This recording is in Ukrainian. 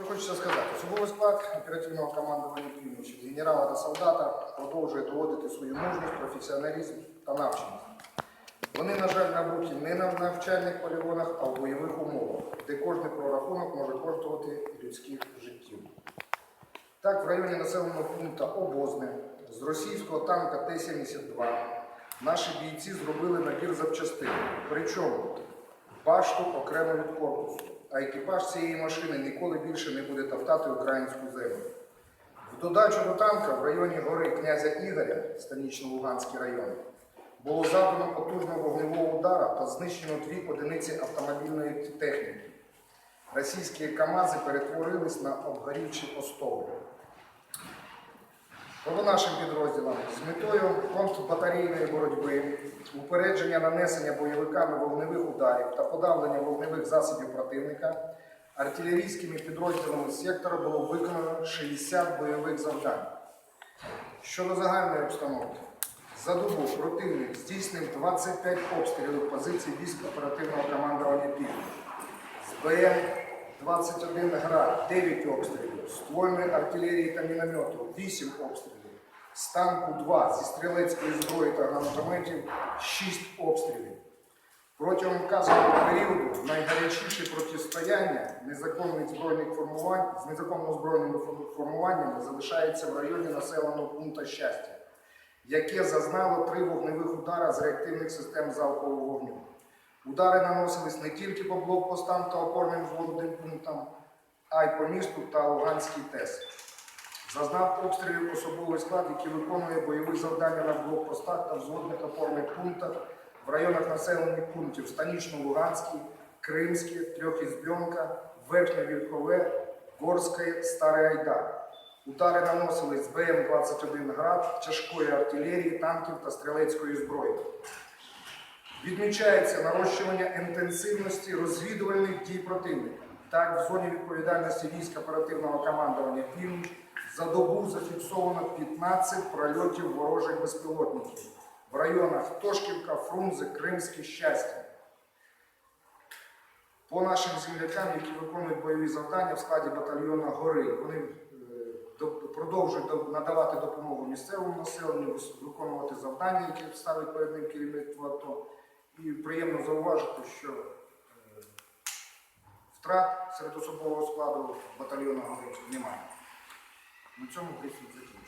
Що хочеться сказати? Особовий склад оперативного командування півночі генерала до солдата продовжує доводити свою мужність, професіоналізм та навченість. Вони, на жаль, набуті не на навчальних полігонах, а в бойових умовах, де кожний прорахунок може коштувати людських життів. Так, в районі населеного пункту Обозне з російського танка Т-72 наші бійці зробили набір запчастин. Причому башту окремо від корпусу, а екіпаж цієї машини ніколи більше не буде топтати українську землю. В додачу до танка в районі гори князя Ігоря, Станічно-Луганський район, було завдано потужного вогневого удара та знищено дві одиниці автомобільної техніки. Російські КАМАЗи перетворились на обгорівчі остови. По нашим підрозділам з метою контрбатарейної боротьби, упередження нанесення бойовиками вогневих ударів та подавлення вогневих засобів противника артилерійськими підрозділами сектора було виконано 60 бойових завдань. Щодо загальної обстановки, за добу противник здійснив 25 обстрілів позицій військ оперативного командування «Північ». З БМ-21 ГРАД 9 обстрілів, ствольної артилерії та міномету 8 обстрілів, з танку 2 зі стрілецької зброї та гранатометів 6 обстрілів. Протягом вказаного періоду найгарячіше протистояння незаконних збройних формувань з незаконно збройними формуваннями залишається в районі населеного пункту щастя, яке зазнало три вогневих удара з реактивних систем залпового вогню. Удари наносились не тільки по блокпостам та опорним взводним пунктам, а й по місту та Луганській ТЕС. Зазнав обстрілів особовий склад, який виконує бойові завдання на блокпостах та взводних опорних пунктах в районах населених пунктів Станічно-Луганський, Кримський, Трьохізбьонка, Верхнє Вільхове, Горське, Старий Айдар. Удари наносились з БМ-21 град, тяжкої артилерії, танків та стрілецької зброї. Відмічається нарощування інтенсивності розвідувальних дій противника. Так, в зоні відповідальності військ оперативного командування «Північ» за добу зафіксовано 15 прольотів ворожих безпілотників в районах Тошківка, Фрунзе, Кримське, Щастя. По нашим землякам, які виконують бойові завдання в складі батальйону Гори, вони е, продовжують надавати допомогу місцевому населенню, виконувати завдання, які ставить перед ним керівництво АТО. І приємно зауважити, що е, втрат серед особового складу батальйону Гори немає. На цьому брифінг закінчується.